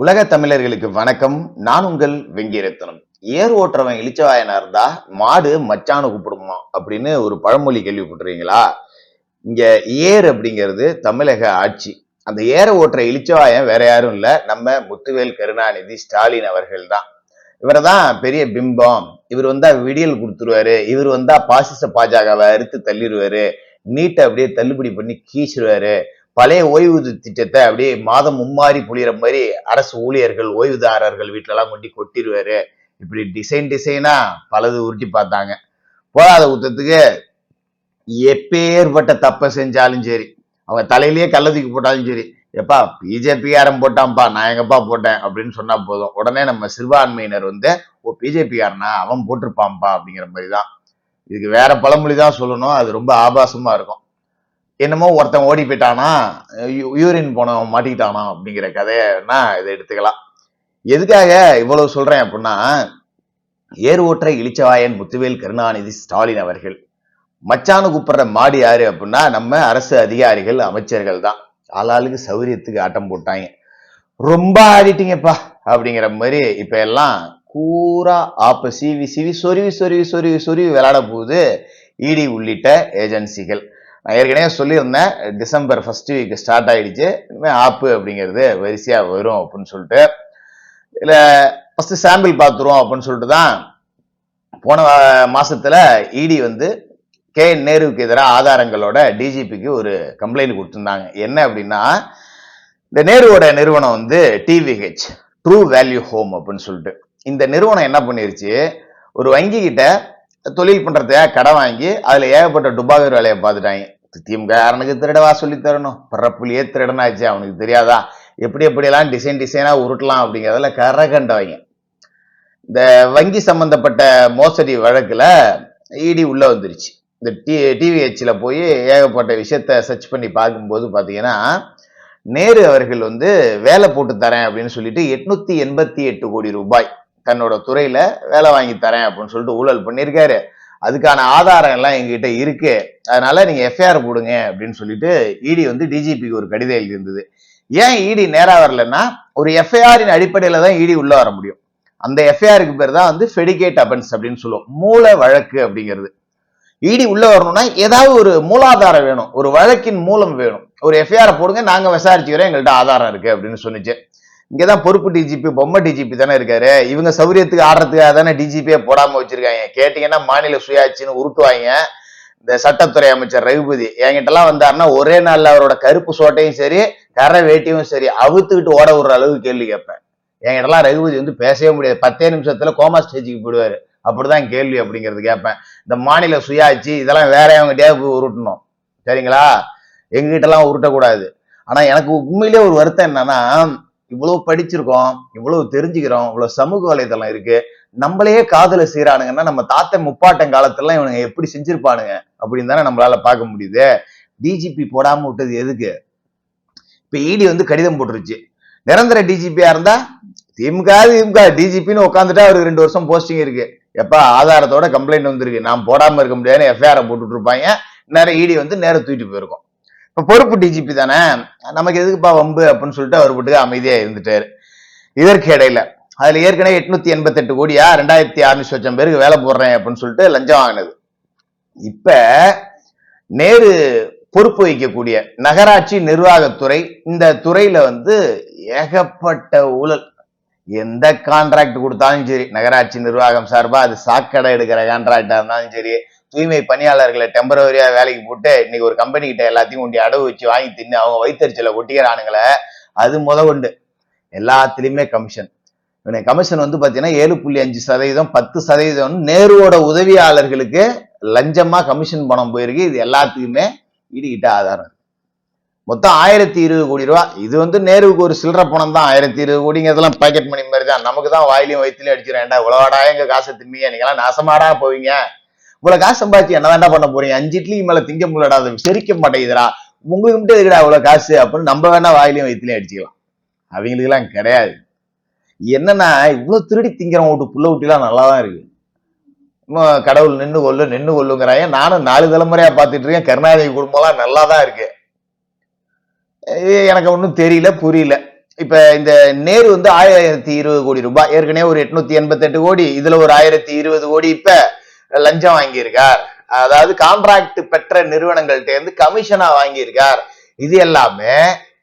உலக தமிழர்களுக்கு வணக்கம். நான் உங்கள் வெங்கிரத்தனம். ஏர் ஓட்டுறவன் இளிச்சவாயனா இருந்தா மாடு மச்சானு கூப்பிடுமா அப்படின்னு ஒரு பழமொழி கேள்விப்பட்டிருக்கீங்களா? இங்க ஏர் அப்படிங்கிறது தமிழக ஆட்சி. அந்த ஏரை ஓட்டுற இளிச்சவாயன் வேற யாரும் இல்ல. நம்ம முத்துவேல் கருணாநிதி ஸ்டாலின் அவர்கள் தான். இவர் தான் பெரிய பிம்பம். இவர் வந்தா விடியல் கொடுத்துருவாரு. இவர் வந்தா பாசிச பாஜகவை அறுத்து தள்ளிடுவாரு. நீட்டை அப்படியே தள்ளுபடி பண்ணி கீச்சிருவாரு. பழைய ஓய்வு திட்டத்தை அப்படியே மாதம் மும்மாறி புளிகிற மாதிரி அரசு ஊழியர்கள் ஓய்வுதாரர்கள் வீட்டிலலாம் எல்லாம் கொண்டு கொட்டிடுவாரு இப்படி டிசைன் டிசைனா பலது உருட்டி பார்த்தாங்க. போகாத குத்தத்துக்கு எப்பேற்பட்ட தப்பை செஞ்சாலும் சரி அவங்க தலையிலேயே கள்ளத்துக்கு போட்டாலும் சரி எப்பா பிஜேபிகாரன் போட்டான்ப்பா நான் எங்கப்பா போட்டேன் அப்படின்னு சொன்னா போதும். உடனே நம்ம சிறுபான்மையினர் வந்து ஓ பிஜேபிகாரனா அவன் போட்டிருப்பான்ப்பா அப்படிங்கிற மாதிரி தான். இதுக்கு வேற பழமொழி தான் சொல்லணும். அது ரொம்ப ஆபாசமா இருக்கும். என்னமோ ஒருத்தன் ஓடி போயிட்டானா? யூரின் போனவன் மாட்டிக்கிட்டானா அப்படிங்கிற கதையன்னா இதை எடுத்துக்கலாம். எதுக்காக இவ்வளவு சொல்றேன் அப்படின்னா ஏர் ஓற்ற இளிச்சவாயன் முத்துவேல் கருணாநிதி ஸ்டாலின் அவர்கள். மச்சானு கூப்பிடுற மாடு யாரு அப்படின்னா நம்ம அரசு அதிகாரிகள் அமைச்சர்கள் தான். ஆளாளுக்கு சௌரியத்துக்கு ஆட்டம் போட்டாங்க. ரொம்ப ஆடிட்டீங்கப்பா அப்படிங்கிற மாதிரி இப்ப எல்லாம் கூரா ஆப்ப சிவி சிவி சொருவி சொருவி சொருவி சொருவி விளையாட போகுது. இடி உள்ளிட்ட ஏஜென்சிகள். நான் ஏற்கனவே சொல்லியிருந்தேன் டிசம்பர் ஃபர்ஸ்ட் வீக் ஸ்டார்ட் ஆயிடுச்சு. இனிமேல் ஆப்பு அப்படிங்கிறது வரிசையாக வரும் அப்படின்னு சொல்லிட்டு. இல்லை ஃபஸ்ட்டு சாம்பிள் பார்த்துருவோம் அப்படின்னு சொல்லிட்டு தான் போன மாதத்தில் மாசத்துல இடி வந்து கே என் நேருவுக்கு எதிராக ஆதாரங்களோட டிஜிபிக்கு ஒரு கம்ப்ளைண்ட் கொடுத்துருந்தாங்க. என்ன அப்படின்னா இந்த நேருவோட நிறுவனம் வந்து டிவிஹெச் ட்ரூ வேல்யூ ஹோம் அப்படின்னு சொல்லிட்டு. இந்த நிறுவனம் என்ன பண்ணிருச்சு? ஒரு வங்கி கிட்ட தொழில் பண்றதுக்காக கடன் வாங்கி அதில் ஏகப்பட்ட டுபாகர் வேலையை பார்த்துட்டாங்க. திமுக திருடவா சொல்லி தரணும் பிறப்புலயே திருடனாச்சு அவனுக்கு தெரியாதா? எப்படி எப்படியெல்லாம் டிசைன் டிசைனாக உருட்டலாம் அப்படிங்கிறதுல கரை கண்டவங்க. இந்த வங்கி சம்பந்தப்பட்ட மோசடி வழக்கில் இடி உள்ளே வந்துருச்சு. இந்த டி டிவிஹெச்ல போய் ஏகப்பட்ட விஷயத்த சர்ச் பண்ணி பார்க்கும்போது பார்த்தீங்கன்னா நேரு அவர்கள் வந்து வேலை போட்டு தரேன் அப்படின்னு சொல்லிட்டு எட்நூத்தி எண்பத்தி எட்டு கோடி ரூபாய் தன்னோட துறையில வேலை வாங்கி தரேன் அப்படின்னு சொல்லிட்டு ஊழல் பண்ணியிருக்காரு. அதுக்கான ஆதாரம் எல்லாம் எங்ககிட்ட இருக்கு. அதனால நீங்க எஃப்ஐஆர் போடுங்க அப்படின்னு சொல்லிட்டு இடி வந்து டிஜிபிக்கு ஒரு கடிதம் எழுதியிருந்தது. ஏன் இடி நேராக வரலன்னா ஒரு எஃப்ஐஆரின் அடிப்படையில தான் இடி உள்ள வர முடியும். அந்த எஃப்ஐஆருக்கு பேர் தான் வந்து ஃபெடிகேட் அபன்ஸ் அப்படின்னு சொல்லுவோம். மூல வழக்கு அப்படிங்கிறது. இடி உள்ள வரணும்னா ஏதாவது ஒரு மூலாதாரம் வேணும். ஒரு வழக்கின் மூலம் வேணும். ஒரு எஃப்ஐஆர் போடுங்க நாங்க விசாரிச்சுக்கிறோம் எங்கள்கிட்ட ஆதாரம் இருக்கு அப்படின்னு சொன்னிச்சு. இங்கே தான் பொறுப்பு டிஜிபி பொம்மை டிஜிபி தானே இருக்காரு. இவங்க சௌரியத்துக்கு ஆடுறதுக்காக தானே டிஜிபியே போடாமல் வச்சிருக்காங்க. கேட்டிங்கன்னா மாநில சுயாட்சின்னு உருட்டுவாங்க. இந்த சட்டத்துறை அமைச்சர் ரகுபதி என்கிட்டலாம் வந்தாருன்னா ஒரே நாளில் அவரோட கருப்பு சோட்டையும் சரி கரை வேட்டியும் சரி அவுத்துக்கிட்டு ஓட விடுற அளவுக்கு கேள்வி கேட்பேன். என்கிட்டலாம் ரகுபதி வந்து பேசவே முடியாது. பத்தே நிமிஷத்தில் கோமா ஸ்டேஜுக்கு போயிடுவார். அப்படிதான் கேள்வி அப்படிங்கிறது கேட்பேன். இந்த மாநில சுயாட்சி இதெல்லாம் வேற அவங்ககிட்டயே போய் உருட்டணும். சரிங்களா? எங்ககிட்டலாம் உருட்டக்கூடாது. ஆனால் எனக்கு உண்மையிலே ஒரு வருத்தம் என்னன்னா இவ்வளவு படிச்சிருக்கோம் இவ்வளவு தெரிஞ்சுக்கிறோம் இவ்வளவு சமூக வலைதளம் இருக்கு. நம்மளையே காதல செய்யறானுங்கன்னா நம்ம தாத்தன் முப்பாட்டன் காலத்துலாம் இவனுங்க எப்படி செஞ்சிருப்பானுங்க அப்படின்னு தானே நம்மளால பார்க்க முடியுது. டிஜிபி போடாம விட்டது எதுக்கு? இப்ப இடி வந்து கடிதம் போட்டுருச்சு. நிரந்தர டிஜிபியா இருந்தா? திமுக திமுக டிஜிபின்னு உட்காந்துட்டா அவருக்கு ரெண்டு வருஷம் போஸ்டிங் இருக்கு. எப்ப ஆதாரத்தோட கம்ப்ளைண்ட் வந்திருக்கு. நான் போடாம இருக்க முடியாதுன்னு எஃப்ஐஆர் போட்டுட்டு இருப்பாங்க. நேரம் இடி வந்து நேரம் தூக்கிட்டு போயிருக்கோம். பொறுப்பு டிஜிபி தானே? நமக்கு எதுக்குப்பா வம்பு அப்படின்னு சொல்லிட்டு அவர் போட்டு அமைதியா இருந்துட்டாரு. இதற்கு இடையில அதுல ஏற்கனவே எட்நூத்தி எண்பத்தி எட்டு கோடியா ரெண்டாயிரத்தி அறுநூத்தி லட்சம் பேருக்கு வேலை போடுறேன் அப்படின்னு சொல்லிட்டு லஞ்சம் வாங்கினது. இப்ப நேரு பொறுப்பு வைக்கக்கூடிய நகராட்சி நிர்வாகத்துறை இந்த துறையில வந்து ஏகப்பட்ட ஊழல். எந்த கான்ட்ராக்ட் கொடுத்தாலும் சரி நகராட்சி நிர்வாகம் சார்பா அது சாக்கடை எடுக்கிற கான்ட்ராக்டா இருந்தாலும் சரி தூய்மை பணியாளர்களை டெம்பரவரியா வேலைக்கு போட்டு இன்னைக்கு ஒரு கம்பெனி கிட்ட எல்லாத்தையும் கொண்டு அடவு வச்சு வாங்கி தின்னு அவங்க வயிற்றுச்சல ஒட்டிக்கிறானுங்களே அது முத கொண்டு எல்லாத்துலயுமே கமிஷன் இவனை கமிஷன் வந்து பாத்தீங்கன்னா ஏழு புள்ளி அஞ்சு சதவீதம் பத்து சதவீதம் நேருவோட உதவியாளர்களுக்கு லஞ்சமா கமிஷன் பணம் போயிருக்கு. இது எல்லாத்துக்குமே ஈடுகிட்ட ஆதாரம். மொத்தம் ஆயிரத்தி இருபது கோடி ரூபா. இது வந்து நேருவுக்கு ஒரு சில்லற பணம் தான். ஆயிரத்தி இருபது கோடிங்கிறதெல்லாம் பாக்கெட் மணி மாதிரி தான். நமக்கு தான் வாயிலையும் வயிற்றுலையும் அடிச்சிடேன்டா உழவாடா எங்க காசை திம்பிங்க நீங்களாம் நாசமாடா போவீங்க. இவ்வளவு காசு சம்பாதிச்சு வேண்டாம் பண்ண போறீங்க? அஞ்சு இட்லி மேல திங்க முடியலடா அது செரிக்க மாட்டேங்குதுடா. உங்களுக்கு மட்டும் எதுக்குடா இவ்வளவு காசு அப்படின்னு நம்ம வேணா வாயிலையும் வயிற்றுலையும் அடிச்சுக்கலாம். அவங்களுக்கு எல்லாம் கிடையாது. என்னன்னா இவ்வளவு திருடி திங்கிறவன் விட்டு புள்ள ஊட்டிலாம் நல்லா தான் இருக்கு. இன்னும் கடவுள் நின்று கொள்ளு நின்று கொள்ளுங்கிறாங்க நானும் நாலு தலைமுறையா பார்த்துட்டு இருக்கேன். கருணாநிதி குடும்பம்லாம் நல்லா தான் இருக்கு எனக்கு ஒன்றும் தெரியல புரியல. இப்ப இந்த நேரு வந்து ஆயிரத்தி இருபது கோடி ரூபாய். ஏற்கனவே ஒரு எட்நூத்தி எண்பத்தி எட்டு கோடி. இதுல ஒரு ஆயிரத்தி இருபது கோடி இப்ப லஞ்சம் வாங்கியிருக்கார். அதாவது கான்ட்ராக்ட் பெற்ற நிறுவனங்கள்ட்ட இருந்து கமிஷனா வாங்கியிருக்கார். இது எல்லாமே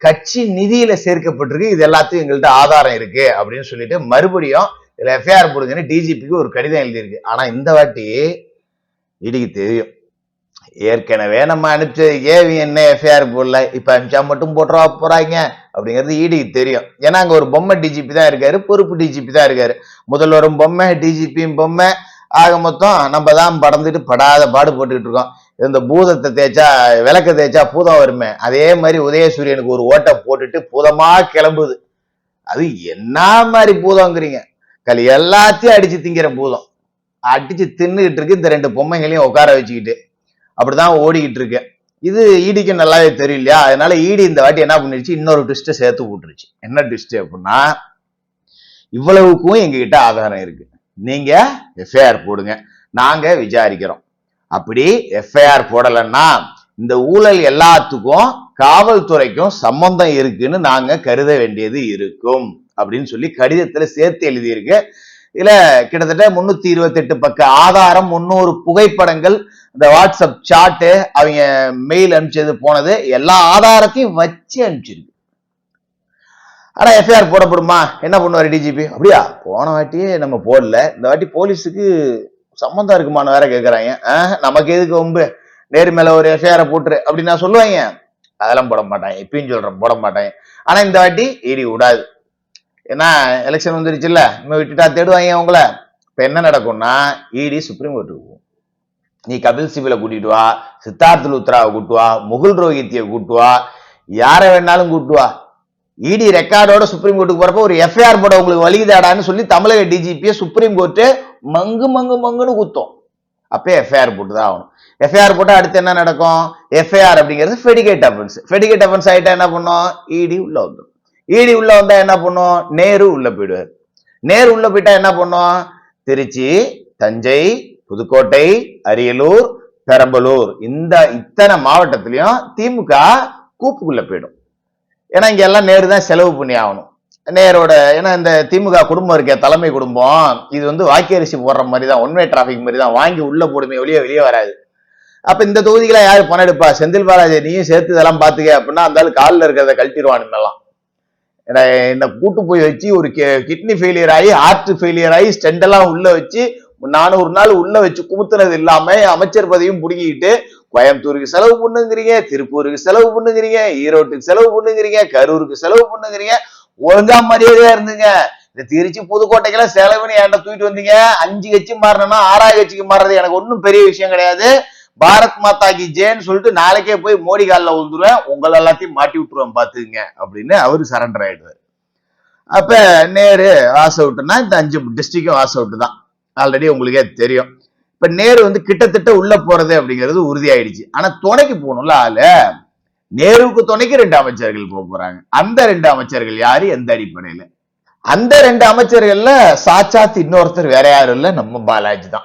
கட்சி நிதியில சேர்க்கப்பட்டிருக்கு. இது எல்லாத்தையும் எங்கள்கிட்ட ஆதாரம் இருக்கு அப்படின்னு சொல்லிட்டு மறுபடியும் இதுல எஃப்ஐஆர் போடுங்கன்னு டிஜிபிக்கு ஒரு கடிதம் எழுதியிருக்கு. ஆனா இந்த வாட்டி இடிக்கு தெரியும். ஏற்கனவே நம்ம அனுப்பிச்ச ஏவி என்ன எஃப்ஐஆர் போடல. இப்ப அனுப்பிச்சா மட்டும் போட்டுறா போறாங்க அப்படிங்கிறது இடிக்கு தெரியும். ஏன்னா அங்க ஒரு பொம்மை டிஜிபி தான் இருக்காரு. பொறுப்பு டிஜிபி தான் இருக்காரு. முதல்வரும் பொம்மை டிஜிபியும் பொம்மை. ஆக மொத்தம் நம்ம தான் படந்துட்டு படாத பாடு போட்டுக்கிட்டு இருக்கோம். இந்த பூதத்தை தேய்ச்சா விளக்க தேய்ச்சா பூதம் வருமே. அதே மாதிரி உதயசூரியனுக்கு ஒரு ஓட்டை போட்டுட்டு பூதமா கிளம்புது. அது என்ன மாதிரி பூதங்கிறீங்க களி எல்லாத்தையும் அடிச்சு திங்கிற பூதம். அடிச்சு தின்னுகிட்டு இருக்கு இந்த ரெண்டு பொம்மைகளையும் உட்கார வச்சுக்கிட்டு. அப்படிதான் ஓடிக்கிட்டு இருக்கு. இது ஈடிக்கு நல்லாவே தெரியலையா? அதனால ஈடி இந்த வாட்டி என்ன பண்ணிருச்சு? இன்னொரு ட்விஸ்ட்டை சேர்த்து விட்டுருச்சு என்ன ட்விஸ்ட் அப்படின்னா இவ்வளவுக்கும் எங்ககிட்ட ஆதாரம் இருக்கு. நீங்க எஃப்ஐஆர் போடுங்க. நாங்க விசாரிக்கிறோம். அப்படி எஃப்ஐஆர் போடலைன்னா இந்த ஊழல் எல்லாத்துக்கும் காவல்துறைக்கும் சம்பந்தம் இருக்குன்னு நாங்க கருத வேண்டியது இருக்கும். அப்படின்னு சொல்லி கடிதத்துல சேர்த்து எழுதியிருக்கு. இதுல கிட்டத்தட்ட முன்னூத்தி இருபத்தி எட்டு பக்க ஆதாரம் முன்னூறு புகைப்படங்கள் இந்த வாட்ஸ்அப் சாட்டு அவங்க மெயில் அனுப்பிச்சது போனது எல்லா ஆதாரத்தையும் வச்சு அனுப்பிச்சிருக்கு. ஆனால் எஃப்ஐஆர் போடப்படுமா? என்ன பண்ணுவாரு டிஜிபி அப்படியா? போன வாட்டியே நம்ம போடல. இந்த வாட்டி போலீஸுக்கு சம்மந்தம் இருக்குமான்னு வேற கேட்குறாங்க ஆஹ், நமக்கு எதுக்கு வம்பு? நேரு மேலே ஒரு எஃப்ஐஆரை போட்டுரு அப்படின்னு நான் சொல்லுவாங்க. அதெல்லாம் போட மாட்டாங்க. எப்பயும் சொல்கிறேன் போட மாட்டாங்க. ஆனால் இந்த வாட்டி இடி விடாது. ஏன்னா எலெக்ஷன் வந்துருச்சுல்ல. இன்னும் விட்டுட்டா தேடுவாங்க உங்களை இப்போ என்ன நடக்கும்னா இடி சுப்ரீம் கோர்ட்டுக்கு போகும். நீ கபில் சிபிலை கூட்டிட்டு வா சித்தார்த் லுத்ராவை கூட்டுவா முகுல் ரோஹித்தியை கூட்டுவா யாரை வேணாலும் கூட்டுவா இடி ரெக்கார்டோட சுப்ரீம் கோர்ட்டுக்கு போறப்ப ஒரு எஃப்ஐஆர் போட உங்களுக்கு வழிதாடான்னு சொல்லி தமிழக டிஜிபியை சுப்ரீம் கோர்ட்டு மங்கு மங்கு மங்குன்னு குத்தும். அப்பயே எஃப்ஐஆர் போட்டு தான் ஆகணும். எஃப்ஐஆர் போட்டால் அடுத்து என்ன நடக்கும்? எஃப்ஐஆர் அப்படிங்கிறது ஃபெடிகேட் அஃபென்ஸ் ஃபெடிகேட் அஃபென்ஸ் ஆகிட்டா என்ன பண்ணும்? இடி உள்ள வந்துடும் இடி உள்ள வந்தா என்ன பண்ணும்? நேரு உள்ள போயிடுவார். நேரு உள்ள போயிட்டா என்ன பண்ணும்? திருச்சி தஞ்சை புதுக்கோட்டை அரியலூர் பெரம்பலூர். இந்த இத்தனை மாவட்டத்திலையும் திமுக கூப்புக்குள்ள போயிடும். ஏன்னா இங்க எல்லாம் நேரு தான் செலவு பண்ணி ஆகணும். நேரோட ஏன்னா இந்த திமுக குடும்பம் இருக்க தலைமை குடும்பம் இது வந்து வாக்கியரிசி போடுற மாதிரி தான் ஒன்வே டிராஃபிக் மாதிரி தான் வாங்கி உள்ள போடுமே வெளியே வெளியே வராது. அப்ப இந்த தொகுதிகளை யாரு பணம் எடுப்பா? செந்தில் பாலாஜி நீயும் சேர்த்து இதெல்லாம் பாத்துக்க அப்படின்னா அந்த காலில் இருக்கிறத கழட்டிடுவானுங்கெல்லாம் ஏன்னா என்ன கூட்டு போய் வச்சு ஒரு கிட்னி ஃபெயிலியர் ஆகி ஹார்ட் ஃபெயிலியர் ஆகி ஸ்டெண்டெல்லாம் உள்ள வச்சு நானூறு நாள் உள்ள வச்சு குமுத்துனது இல்லாம அமைச்சர் பதவியும் பிடிக்கிட்டு கோயம்புத்தூருக்கு செலவு பண்ணுங்கிறீங்க திருப்பூருக்கு செலவு பண்ணுங்கிறீங்க ஈரோட்டுக்கு செலவு பண்ணுங்கிறீங்க கரூருக்கு செலவு பண்ணுங்கிறீங்க ஒழுங்கா மரியாதையா இருந்துங்க. இந்த திருச்சி புதுக்கோட்டைக்கெல்லாம் செலவுன்னு என்கிட்ட தூக்கிட்டு வந்தீங்க? அஞ்சு கட்சி மாறினா ஆறாவது கட்சிக்கு மாறுறது எனக்கு ஒன்றும் பெரிய விஷயம் கிடையாது. பாரத் மாதா கி ஜேன்னு சொல்லிட்டு நாளைக்கே போய் மோடி காலில் விழுந்துருவேன். உங்களை எல்லாத்தையும் மாட்டி விட்டுருவேன் பார்த்துக்குங்க அப்படின்னு அவரு சரண்டர் ஆயிடுவாரு. அப்போ நேரு வாஸ் அவுட்னா இந்த அஞ்சு டிஸ்ட்ரிக்டும் வாஸ் அவுட்டு தான் ஆல்ரெடி உங்களுக்கே தெரியும். இப்ப நேரு வந்து கிட்டத்தட்ட உள்ள போறது அப்படிங்கிறது உறுதியாயிடுச்சு. ஆனா துணைக்கு போகணும்ல ஆளு. நேருவுக்கு துணைக்கு ரெண்டு அமைச்சர்கள் போக போறாங்க. அந்த ரெண்டு அமைச்சர்கள் யாரு? எந்த அடிப்படையில? அந்த ரெண்டு அமைச்சர்கள்ல சாட்சாத் இன்னொருத்தர் வேற யாரும் இல்ல. நம்ம பாலாஜி தான்.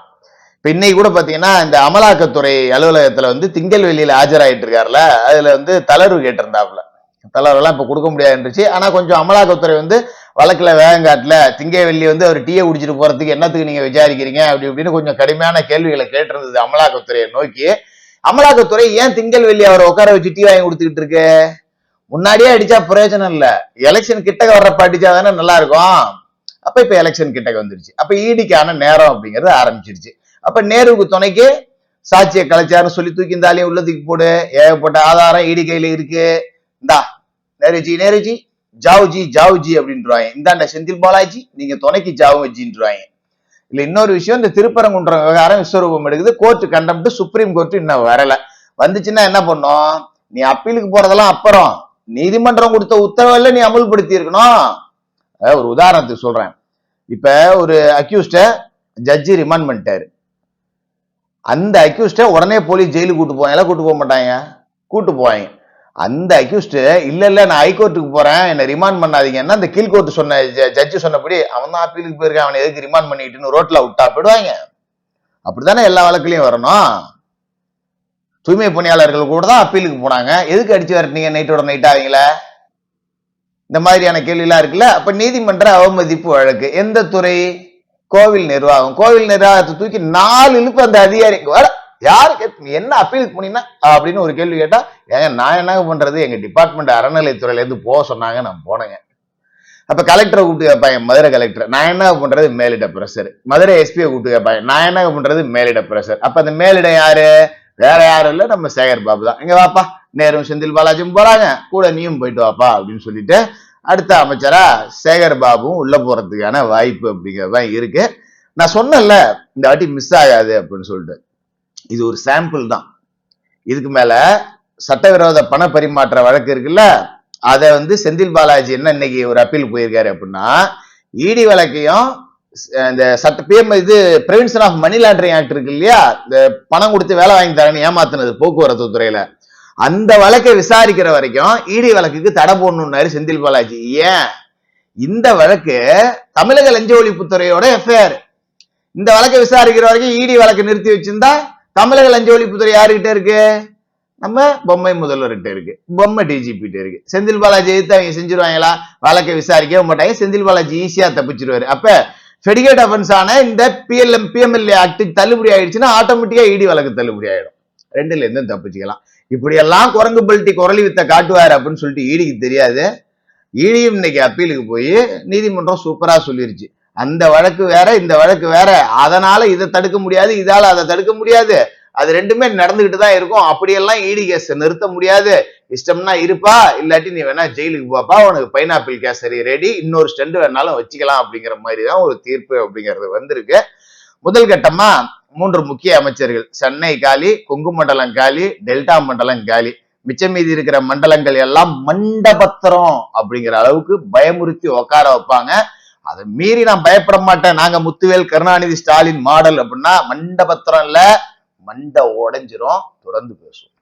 இப்ப இன்னைக்கு கூட பாத்தீங்கன்னா இந்த அமலாக்கத்துறை அலுவலகத்துல வந்து திங்கள் வெளியில ஆஜராயிட்டு இருக்காருல. அதுல வந்து தளர்வு கேட்டிருந்தாப்புல. தளர்வெல்லாம் இப்ப கொடுக்க முடியாதுன்றுச்சு. ஆனா கொஞ்சம் அமலாக்கத்துறை வந்து வழக்குல வேகங்காட்டுல திங்கவெள்ளி வந்து அவர் டீயை குடிச்சிட்டு போறதுக்கு என்னத்துக்கு நீங்க விசாரிக்கிறீங்க? அப்படி இப்படின்னு கொஞ்சம் கடுமையான கேள்விகளை கேட்டிருந்தது அமலாக்கத்துறையை நோக்கி. அமலாக்கத்துறை ஏன் திங்கள் வெள்ளி அவரை உட்கார வச்சு டீ வாங்கி கொடுத்துக்கிட்டு இருக்கு? முன்னாடியே அடிச்சா பிரயோஜனம் இல்ல. எலெக்ஷன் கிட்டக்க வர்றப்ப அடிச்சா தானே நல்லா இருக்கும். அப்ப இப்ப எலெக்ஷன் கிட்டக்க வந்துருச்சு. அப்ப ஈடிக்கான நேரம் அப்படிங்கறது ஆரம்பிச்சிருச்சு. அப்ப நேருவுக்கு துணைக்கு சாட்சியை கலைச்சாருன்னு சொல்லி தூக்கி இந்த ஆளையும் போடு. ஏகப்பட்ட ஆதாரம் ஈடி கையில இருக்கு. இந்தா நேருஜி நேருஜி. ஜாவுஜி ஜாவுஜி அப்படின்றாங்க. இந்தாண்ட செந்தில் பாலாஜி நீங்க துணைக்கு ஜாவு இல்ல இன்னொரு விஷயம் இந்த திருப்பரங்குன்றம் விவகாரம் விஸ்வரூபம் எடுக்குது கோர்ட் கண்டம்ட்டு சுப்ரீம் கோர்ட் இன்னும் வரல. வந்துச்சுன்னா என்ன பண்ணும்? நீ அப்பீலுக்கு போறதெல்லாம் அப்புறம் நீதிமன்றம் கொடுத்த உத்தரவில் நீ அமுல்படுத்தி இருக்கணும். ஒரு உதாரணத்துக்கு சொல்றேன். இப்ப ஒரு அக்யூஸ்ட ஜட்ஜி ரிமாண்ட் பண்ணிட்டாரு. அந்த அக்யூஸ்ட உடனே போலீஸ் ஜெயிலுக்கு கூட்டு போவாங்க. கூட்டு போக மாட்டாங்க. கூட்டு போவாங்க. அந்த அக்யூஸ்டு இல்ல இல்ல நான் ஹைகோர்ட்டுக்கு போறேன். என்ன ரிமாண்ட் பண்ணாதீங்கன்னா அந்த கீழ்கோர்ட்டு சொன்ன ஜட்ஜு சொன்னபடி அவன் தான் அப்பீலுக்கு போயிருக்கான். அவனை எதுக்கு ரிமாண்ட் பண்ணிட்டுன்னு ரோட்ல விட்டா போயிடுவாங்க. அப்படித்தானே எல்லா வழக்குலையும் வரணும். தூய்மை பணியாளர்கள் கூட தான் அப்பீலுக்கு போனாங்க. எதுக்கு அடிச்சு வரட்டீங்க நைட்டோட நைட் ஆவீங்கள இந்த மாதிரியான கேள்விலாம் இருக்குல்ல? அப்ப நீதிமன்ற அவமதிப்பு வழக்கு. எந்த துறை? கோவில் நிர்வாகம். கோவில் நிர்வாகத்தை தூக்கி நாலு இழுப்பு அந்த அதிகாரி யாருக்கு யாரு என்ன அப்பீல் பண்ணீங்கன்னா அப்படின்னு ஒரு கேள்வி கேட்டா ஏங்க நான் என்ன பண்றது? எங்க டிபார்ட்மெண்ட் அறநிலைத்துறையில இருந்து போக சொன்னாங்க நான் போனேங்க. அப்ப கலெக்டரை கூப்பிட்டு கேட்பாங்க மதுரை கலெக்டர் நான் என்ன பண்றது? மேலிட பிரஷர். மதுரை எஸ்பியை கூப்பிட்டு கேட்பாங்க நான் என்ன பண்றது? மேலிட பிரஷர். அப்ப அந்த மேலிடம் யாரு? வேற யாரும் இல்ல நம்ம சேகர் பாபு தான். இங்க வாப்பா நேரும் செந்தில் பாலாஜியும் போறாங்க. கூட நீயும் போயிட்டு வாப்பா அப்படின்னு சொல்லிட்டு அடுத்த அமைச்சரா சேகர் பாபுவும் உள்ள போறதுக்கான வாய்ப்பு அப்படிங்கிறது தான் இருக்கு. நான் சொன்னேன்ல இந்த வாட்டி மிஸ் ஆகாது அப்படின்னு சொல்லிட்டு. இது ஒரு சாம்பிள் தான். இதுக்கு மேல சட்டவிரோத பண பரிமாற்ற வழக்கு இருக்குல்ல அதை வந்து செந்தில் பாலாஜி என்ன இன்னைக்கு ஒரு அப்பீல் போயிருக்காரு அப்படின்னா இடி வழக்கையும் இந்த சட்ட பிஎம் இது prevention of money laundering act இருக்கு இல்லையா இந்த பணம் கொடுத்து வேலை வாங்கி தரேன்னு ஏமாத்தினது போக்குவரத்து துறையில. அந்த வழக்கை விசாரிக்கிற வரைக்கும் இடி வழக்குக்கு தடை போடணும்னாரு செந்தில் பாலாஜி. ஏன்? இந்த வழக்கு தமிழக லஞ்ச ஒழிப்புத்துறையோட எஃப்ஐஆர் இந்த வழக்கை விசாரிக்கிற வரைக்கும் இடி வழக்கு நிறுத்தி வச்சிருந்தா தமிழக லஞ்ச ஒழிப்புத்துறை யாருகிட்ட இருக்கு? நம்ம பொம்மை முதல்வர்கிட்ட இருக்கு. பொம்மை டிஜிபிட்ட இருக்கு. செந்தில் பாலாஜி எதிர்த்து அவங்க செஞ்சிருவாங்களா? வழக்கை விசாரிக்கவே மாட்டாங்க. செந்தில் பாலாஜி ஈஸியா தப்பிச்சிருவாரு. அப்ப ஃபெடிகேட் அஃபென்ஸ் ஆன இந்த பிஎல்எம் பிஎம்எல்ஏ ஆக்ட் தள்ளுபடி ஆயிடுச்சுன்னா ஆட்டோமேட்டிக்கா இடி வழக்கு தள்ளுபடி ஆயிடும். ரெண்டுல இருந்தும் தப்பிச்சுக்கலாம். இப்படி எல்லாம் குரங்கு பல்ட்டி குரலி வித்த காட்டுவார் அப்படின்னு சொல்லிட்டு ஈடிக்கு தெரியாது. ஈடியும் இன்னைக்கு அப்பீலுக்கு போய் நீதிமன்றம் சூப்பரா சொல்லிருச்சு. அந்த வழக்கு வேற இந்த வழக்கு வேற. அதனால இதை தடுக்க முடியாது இதால அதை தடுக்க முடியாது. அது ரெண்டுமே நடந்துகிட்டு தான் இருக்கும். அப்படியெல்லாம் ஈடி கேஸ் நிறுத்த முடியாது. இஷ்டம்னா இருப்பா இல்லாட்டி நீ வேணா ஜெயிலுக்கு போப்பா உனக்கு பைனாப்பிள் கேசரி ரெடி இன்னொரு ஸ்டெண்ட் வேணாலும் வச்சுக்கலாம் அப்படிங்கிற மாதிரி தான் ஒரு தீர்ப்பு அப்படிங்கிறது வந்திருக்கு. முதல் கட்டமா மூன்று முக்கிய அமைச்சர்கள். சென்னை காலி கொங்கு மண்டலம் காலி டெல்டா மண்டலம் காலி. மிச்சம் மீதி இருக்கிற மண்டலங்கள் எல்லாம் மண்டபத்திரம் அப்படிங்கிற அளவுக்கு பயமுறுத்தி உட்கார வைப்பாங்க. அதை மீறி நான் பயப்பட மாட்டேன். நாங்க முத்துவேல் கருணாநிதி ஸ்டாலின் மாடல் அப்படின்னா மண்டபத்திரம் இல்ல மண்டை உடைஞ்சிரும் தொடர்ந்து பேசுவோம்.